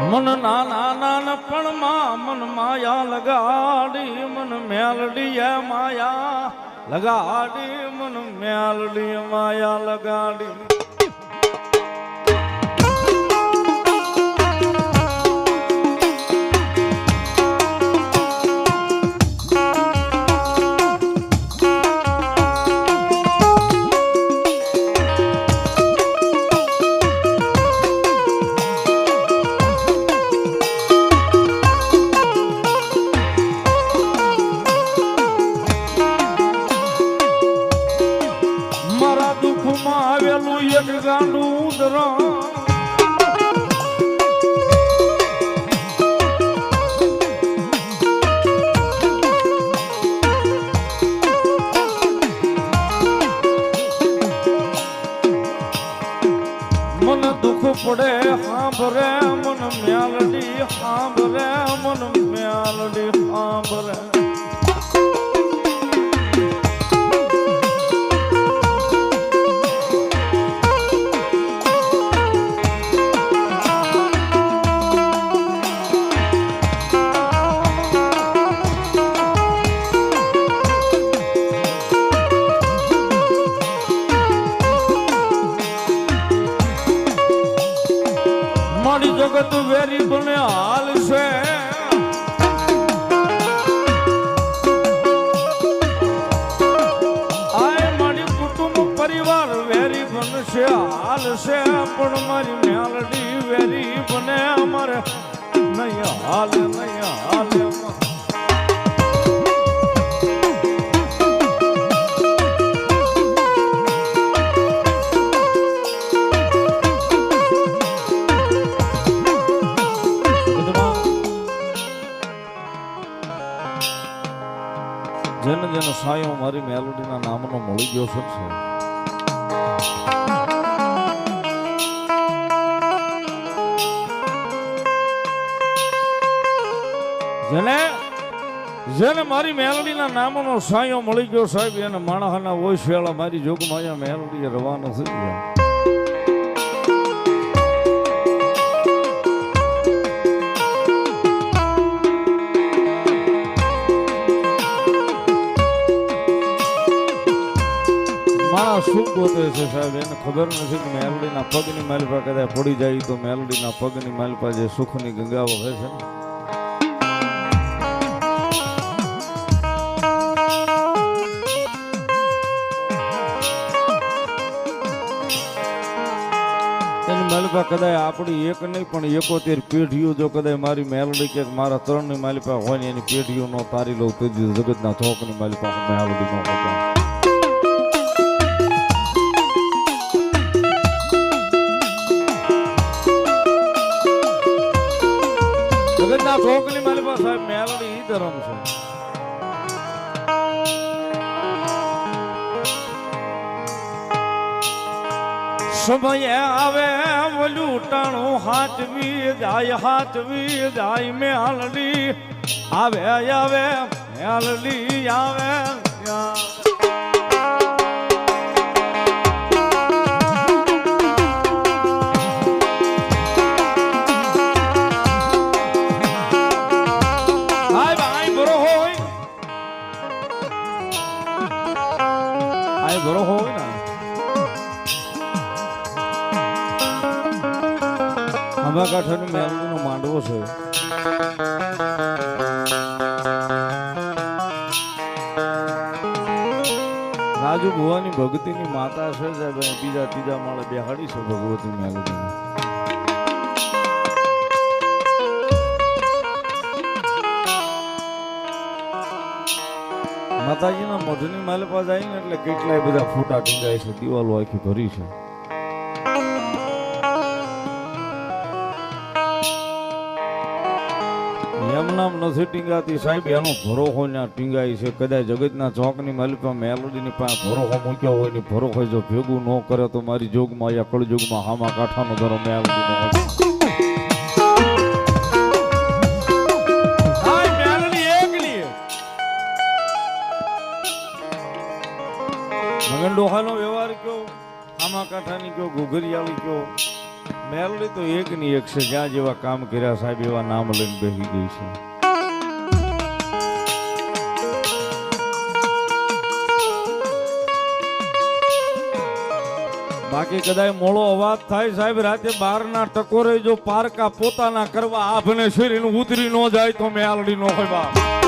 મન નાના નાનપણમાં મન માયા લગાડી મન મેલડી માયા લગાડી મન મેલડી માયા લગાડી. દુઃખમાં આવેલું એક ગાંડું ઉદરણ. મન દુઃખ પડે સાંભરે મન મ્યાલડી સાંભરે મન મ્યાલડી સાંભરે વેરી બને હાલ છે. આય મારી કુટુંબ પરિવાર વેરી બનશે, હાલ છે, પણ મારી મેલડી વેરી બને અમારે. નહીં, હાલ નહીં, હાલ જેને સાયો મારી મેલોડીના નામનો મળી ગયો છે જેને જેને મારી મેલોડીના નામનો સાયો મળી ગયો સાહેબ, એને માણસના ઓછ વેળા મારી જોગમાં અહીંયા મેલોડીએ રવાના થઈ ગયા. શું ગોતે છે સાહેબ? એને ખબર નથી કે મેલડીના પગની માલપા કદાચ પડી જાય તો મેલડીના પગની માલપા જે સુખની ગંગા વહે છે ને. માલિપા કદાચ આપણી એક નહીં, પણ એકોતેર પેઢીઓ જો કદાચ મારી મેલડી કે મારા ત્રણની માલિપા હોય ને એની પેઢીઓ નો તારી લઉં તો જગતના થોકની માલિપા મેલડી નો જગતના મારી પાસે સાહેબ મેલડી ઈ ધર્મ છે સમય આવે ઓલું ટાણું હાચવી જાય હાચવી જાય મેલડી આવે આવે, મેલડી આવે. આય બરો હોય ને. આંબા કાંઠાની મેલડીનો માંડવો છે. રાજુ ભુવાની ભક્તિની માતા છે ભાઈ બીજા ત્રીજા માળે બેહાડી છે ભગવતી મેલડીને માતાજીના મઢની માલ પાસે આવીને એટલે કેટલાય બધા ફૂટા ટીંગાય છે, દિવાલો આખી ભરી છે. એમ નામ નથી ટીંગાતી સાહેબ, એનો ભરોખો ત્યાં ટીંગાય છે. કદાચ જગતના ચોકની માલિકા મેલોડીની પાસે ભરોખો મૂક્યો હોય ને ભરોખો જો ભેગું ન કરે તો મારી જોગમાં યા કળજોગમાં હામા કાંઠાનો ધરો મેલોડીનો મગન ડોહાનો વ્યવહાર કયો? આમા કાંઠાની કયો? ઘુઘરિયાળી કયો? મેલડી તો એક ની એક છે, જ્યાં જેવા કામ કર્યા સાહેબ, એવા નામ લઈને બેસી ગઈ છે. બાકી કદાચ મોળો અવાજ થાય સાહેબ, રાતે બારના ટકોરે જો પારકા પોતાના કરવા આભને શરીર ઉતરી ન જાય તો મેલડી નો હોય બાપ.